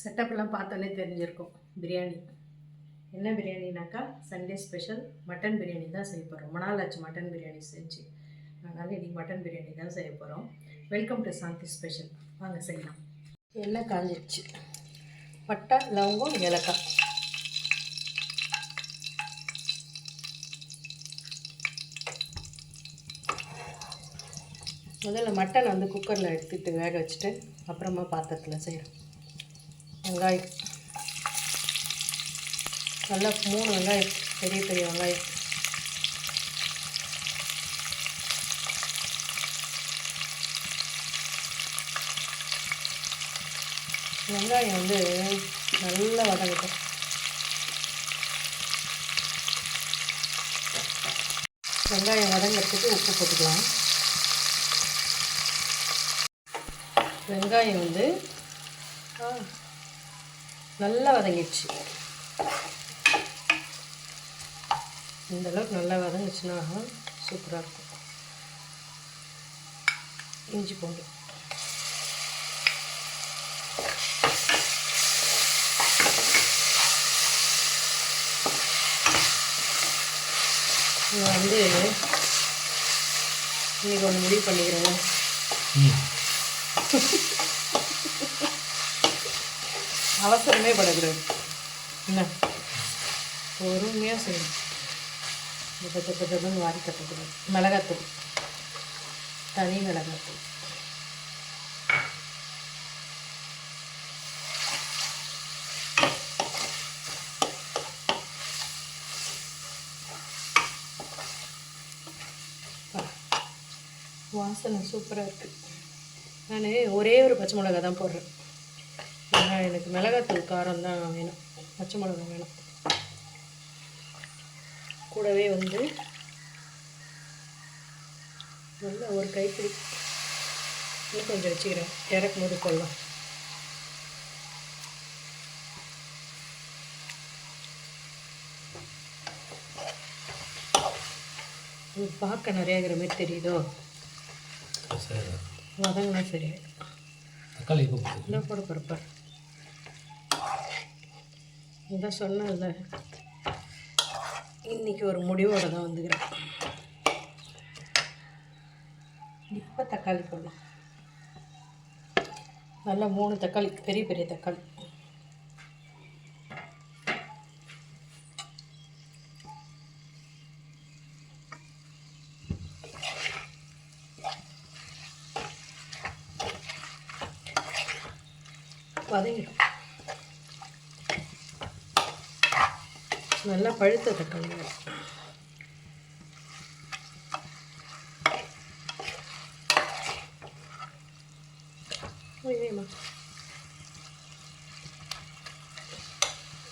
செட்டப்லாம் பார்த்தோன்னே தெரிஞ்சிருக்கும். பிரியாணி என்ன பிரியாணினாக்கா சண்டே ஸ்பெஷல் மட்டன் பிரியாணி தான் செய்ய போகிறோம் ரொம்ப நாள் ஆச்சு மட்டன் பிரியாணி செஞ்சு. அதனால் இன்றைக்கி மட்டன் பிரியாணி தான் செய்ய போகிறோம் வெல்கம் டு சாந்தி ஸ்பெஷல் வாங்க செய்யலாம். எண்ணெய் காஞ்சிடுச்சு பட்டை லவங்கம் ஏலக்காய். முதல்ல மட்டன் வந்து குக்கரில் எடுத்துகிட்டு வேக வச்சுட்டு அப்புறமா பாத்திரத்தில் செய்கிறோம் வெங்காயம். நல்லா மூணு வெங்காயம் பெரிய பெரிய வெங்காயம். வெங்காயம் வந்து நல்லா வதங்கட்டும். வெங்காயம் வதங்கிறதுக்கு உப்பு போட்டுக்கலாம். வெங்காயம் வந்து நல்லா வதங்கிடுச்சு. இந்த அளவுக்கு நல்லா வதங்குச்சுன்னா சூப்பராக இருக்கும். இஞ்சி பூண்டு. நான் வந்து இன்னைக்கு ஒன்று முடிவு பண்ணிக்கிறேன் அவசரமே படக்கூடாது. என்ன? பொறுமையாக செய்யணும். இப்போ தப்பு தப்புன்னு வாரி கட்டக்கூடாது. மிளகாத்தூள். தனி மிளகாத்தூள். வாசனை சூப்பராக இருக்குது நான் ஒரே ஒரு பச்சை மிளகா தான் போடுறேன். ஏன்னா எனக்கு மிளகாத்தூள் காரம் தான் வேணும். பச்சை மிளகா வேணும். கூடவே வந்து நல்ல ஒரு கைப்பிடி இன்னும் கொஞ்சம் வச்சுக்கிறேன். இறக்கும் போது கொள்ளலாம் பார்க்க நிறைய இருக்கிற மாதிரி தெரியுதோ? வதங்கினா சரி. தக்காளி என்ன போட பொறுப்பார் இதான் சொன்னேன்ல. இன்னைக்கு ஒரு முடிவோடு தான் வந்துக்கிறேன். இப்போ தக்காளி போடலாம். நல்லா மூணு தக்காளி பெரிய பெரிய தக்காளி. வதங்கிடும். நல்லா பழுத்த தக்காளி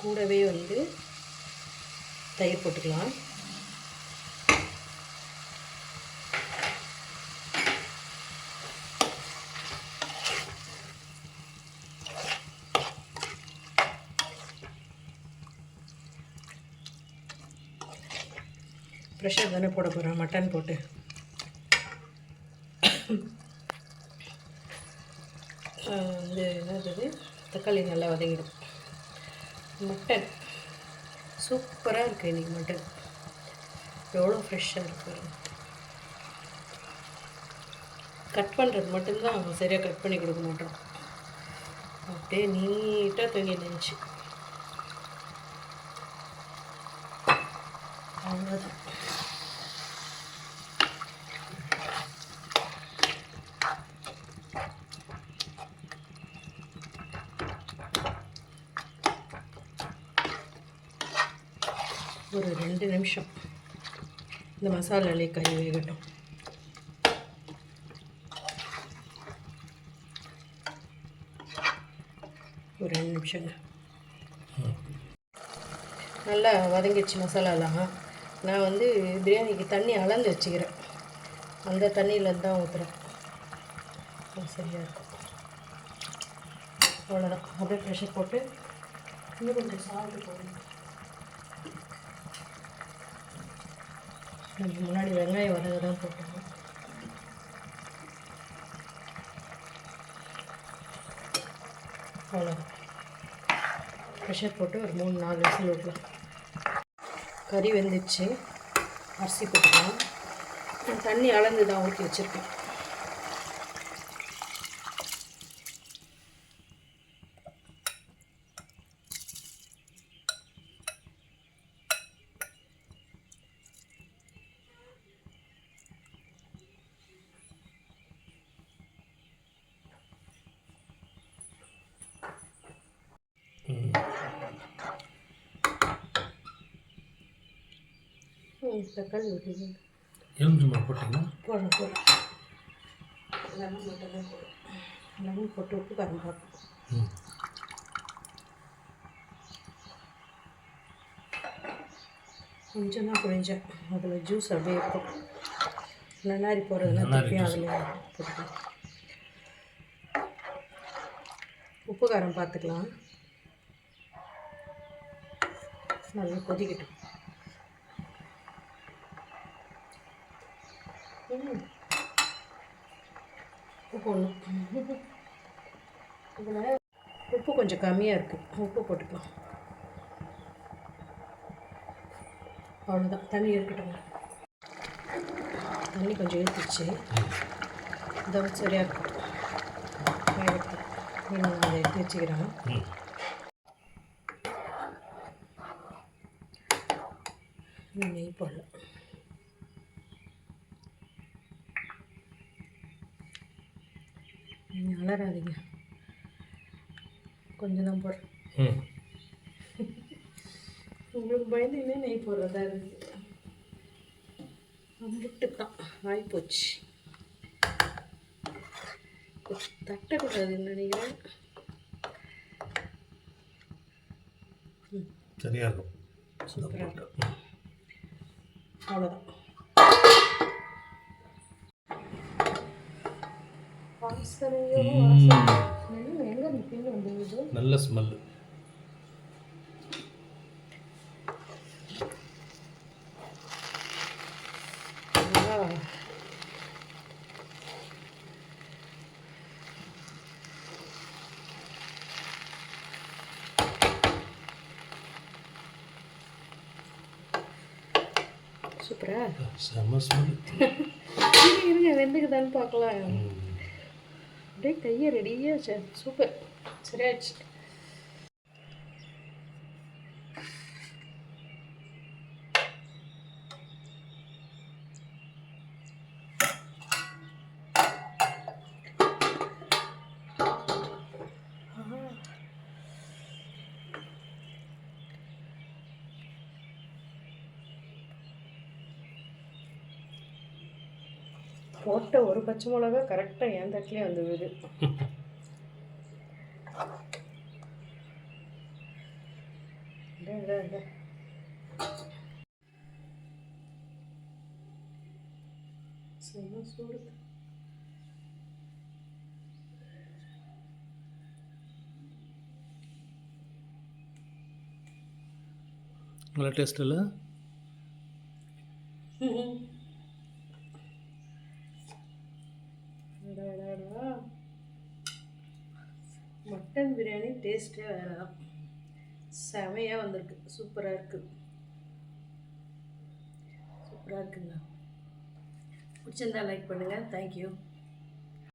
கூடவே வந்து தயிர் போட்டுக்கலாம். ப்ரெஷர் தானே போட போகிறேன் மட்டன் போட்டு. வந்து என்னது தக்காளி நல்லா வதங்கிடும். மட்டன் சூப்பராக இருக்குது இன்றைக்கி மட்டன் எவ்வளோ ஃப்ரெஷ்ஷாக இருக்குது கட் பண்ணுறது மட்டும்தான் சரியாக கட் பண்ணி கொடுக்க மாட்டோம். அப்படியே நீட்டாக தூங்கி நினச்சி அவ்வளோதான் ஒரு ரெண்டு நிமிஷம். இந்த மசாலாலே கறி வேகட்டும் ஒரு ரெண்டு நிமிஷங்க. நல்லா வதங்கிடுச்சு மசாலாலாம். நான் வந்து பிரியாணிக்கு தண்ணி அளந்து வச்சுக்கிறேன். அந்த தண்ணியில் தான் ஊற்றுறேன் சரியாக இருக்கும். அவ்வளோதான் அப்படியே ப்ரெஷர் போட்டு இன்னும் கொஞ்சம் சால்ட்டு போடணும் நம்ம முன்னாடி வெங்காயம் வதங்க தான் போட்டோம் அவ்வளோ ப்ரெஷர் போட்டு ஒரு மூணு நாலு விசில் விடலாம். கறி வெந்துச்சு. அரிசி போட்டுக்கலாம். தண்ணி அளந்து தான் ஊற்றி வச்சுருக்கேன். தக்காளி ஊற்றி எலுமிச்சம்பழம் போட்டிங்கன்னா போடணும் போடணும் லெமன் மட்டும்தான் போடும் லெமன் போட்டு உப்பு காரம் பார்க்கணும் கொஞ்சம் தான் குழிஞ்சேன் அதில் ஜூஸ் அப்படியே இருக்கும். நன்னாரி நன்னாரி திருப்பியும். அதில் போட்டுக்கலாம். உப்பு காரம் பார்த்துக்கலாம் நல்லா கொதிக்கட்டும். உப்பு போடணும் இதில் உப்பு கொஞ்சம் கம்மியாக இருக்குது உப்பு போட்டுக்கலாம். அவ்வளோதான் தண்ணி இருக்கட்டும். தண்ணி கொஞ்சம் ஏற்றிச்சு இதை சரியாக இருக்கட்டும். நான் அதை எடுத்து வச்சுக்கிறேன். நெய் போடலாம் அலறாதீங்க. கொஞ்சம் தான் போடுறேன். ம். உங்களுக்கு பயந்துன்னே நெய் போடுறதா இருக்குது அம்பிட்டுக்கான் ஆகி போச்சு தட்டக்கூடாதுன்னு நினைக்கிறேன் சரியாக இருக்கும். அவ்வளோதான் வாசனையோ வாசனை என்ன எங்கே அந்த பின் வந்தது நல்ல ஸ்மெல்லு. சூப்பரா செம்ம ஸ்மெல் இருங்க வெந்துக்குதான்னு பார்க்கலாம். அப்படியே கையை ரெடியாக சூப்பர். சரியாச்சு போட்ட ஒரு பச்சை மிளகா கரெக்டாக என் தட்டிலே வந்து விழுது சூடு. நல்லா டேஸ்ட் இல்லை? பார்த்தீங்களா மட்டன் பிரியாணி டேஸ்ட்டே வேறு தான். செமையாக வந்திருக்கு. சூப்பராக இருக்குது சூப்பராக இருக்குங்க. பிடிச்சிருந்தா லைக் பண்ணுங்கள் தேங்க்யூ